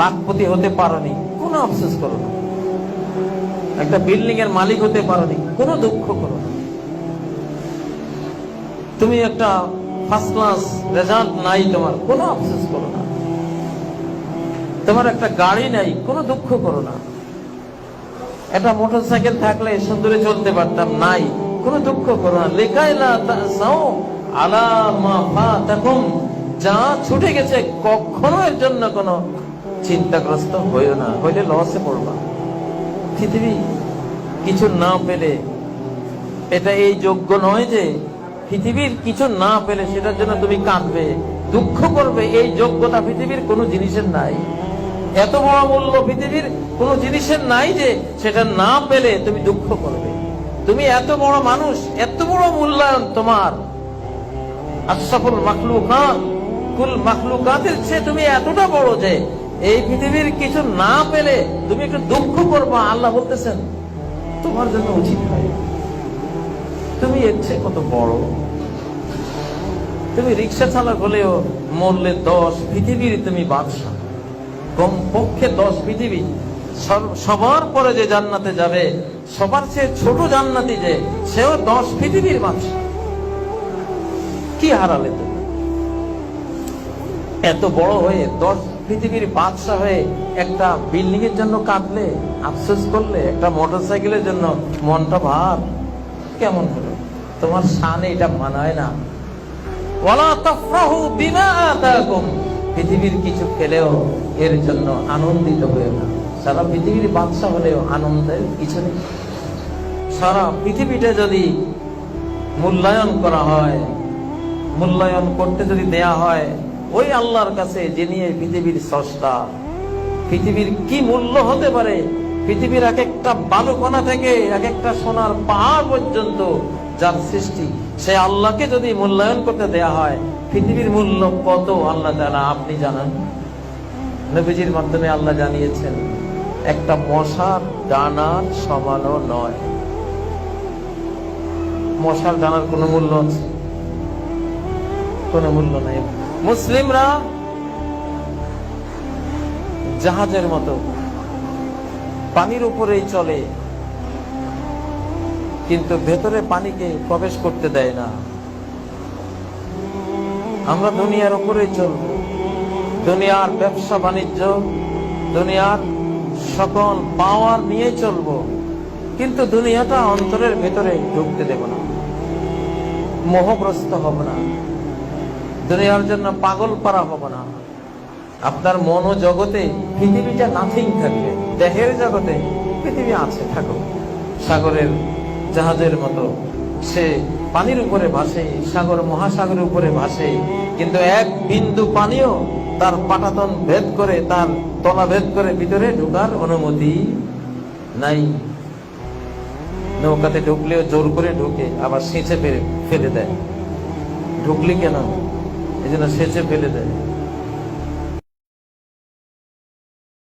লাখপতি হতে পারোনি, কোনো আফসোস করো না। একটা বিল্ডিং এর মালিক হতে পারোনি, কোনো দুঃখ করো না। তুমি একটা ফার্স্ট ক্লাস রেজাল্ট নাই তোমার, কোনো আফসোস করো না। তোমার একটা গাড়ি নাই, কোনো দুঃখ করো না। একটা মোটর সাইকেল থাকলে সুন্দরে চলতে পারতাম, নাই, কোনো দুঃখ করো না। লেখাইলা আলা মা যা ছুটে গেছে, কখনো এর জন্য কোনো চিন্তাগ্রস্ত হইও না, হইলে লসে পড়বা। পৃথিবী কিছু না পেলে, এটা এই যোগ্য নয় যে পৃথিবীর কিছু না পেলে সেটার জন্য তুমি কাঁদবে, দুঃখ করবে, এই যোগ্যতা পৃথিবীর কোনো জিনিসের নাই। এত বড় মূল্য পৃথিবীর কোনো জিনিসের নাই যে সেটা না পেলে তুমি দুঃখ করবে। তুমি এত বড় মানুষ, এত বড় মূল্যায়ন তোমার। আশরাফুল মাখলুকাত, কুল মাখলুকাতের চেয়ে তুমি এতটা বড় যে এই পৃথিবীর কিছু না পেলে তুমি একটু দুঃখ করবা, আল্লাহ বলতেছেন, তোমার জন্য উচিত হয়। তুমি এর চেয়ে কত বড়? তুমি রিক্সা চালক হলেও মরলে দশ পৃথিবীর তুমি বাদশাহ। কমপক্ষে দশ পৃথিবী। সবার পরে যে জান্নাতে যাবে, সবার চেয়ে ছোট জান্নাতি যে, সেও দশ পৃথিবীর বাদশাহ। কি হারালে তুমি? এত বড় হয়ে দশ পৃথিবীর বাদশাহ হয়ে একটা বিল্ডিং এর জন্য কাঁদলে, আফসোস করলে, একটা মোটর সাইকেলের জন্য মনটা ভার। কেমন হলো? তোমার সানে এটা মানায় না। পৃথিবীর কিছু পেলেও এর জন্য আনন্দিত হয়ে না। সারা পৃথিবীর বাদশা হলেও আনন্দের কিছু নেই। সারা পৃথিবীটা যদি মূল্যায়ন করা হয়, মূল্যায়ন করতে যদি দেয়া হয় ওই আল্লাহর কাছে যিনি এই পৃথিবীর স্রষ্টা, পৃথিবীর কি মূল্য হতে পারে? পৃথিবীর এক একটা বালুকণা থেকে এক একটা সোনার পাহাড় পর্যন্ত যার সৃষ্টি, সে আল্লাহকে যদি মূল্যায়ন করতে দেয়া হয়, পৃথিবীর মূল্য কত আল্লাহ তাআলা আপনি জানান? নবীজির মাধ্যমে আল্লাহ জানিয়েছেন, একটা মশার ডানার সমানও নয়। মশার ডানার কোনো মূল্য আছে? কোনো মূল্য নাই। মুসলিমরা জাহাজের মতো পানির উপরেই চলে, কিন্তু ভেতরে পানিকে প্রবেশ করতে দেয় না। আমরা দুনিয়ার উপরে চলব। দুনিয়ার ব্যবসা বাণিজ্য, দুনিয়ার সকল পাওয়ার নিয়ে চলব। কিন্তু দুনিয়াটা অন্তরের ভেতরে ঢুকতে দেব না। মোহগ্রস্ত হব না। দুনিয়ার জন্য পাগল পারা হব না। আপনার মনো জগতে পৃথিবীটা নাথিং থাকবে। দেহের জগতে পৃথিবী আছে, থাকুক। সাগরের জাহাজের মতো। সে পানির উপরে ভাসে, সাগর মহাসাগরের উপরে ভাসে, কিন্তু এক বিন্দু পানিও তার পাটাতন ভেদ করে, তার তলা ভেদ করে ভিতরে ঢুকার অনুমতি নাই। নৌকাতে ঢুকলেও জোর করে ঢুকে, আবার সিঁচে ফেলে দেয়। ঢুকলি কেন? এই জন্য সেচে ফেলে দেয়।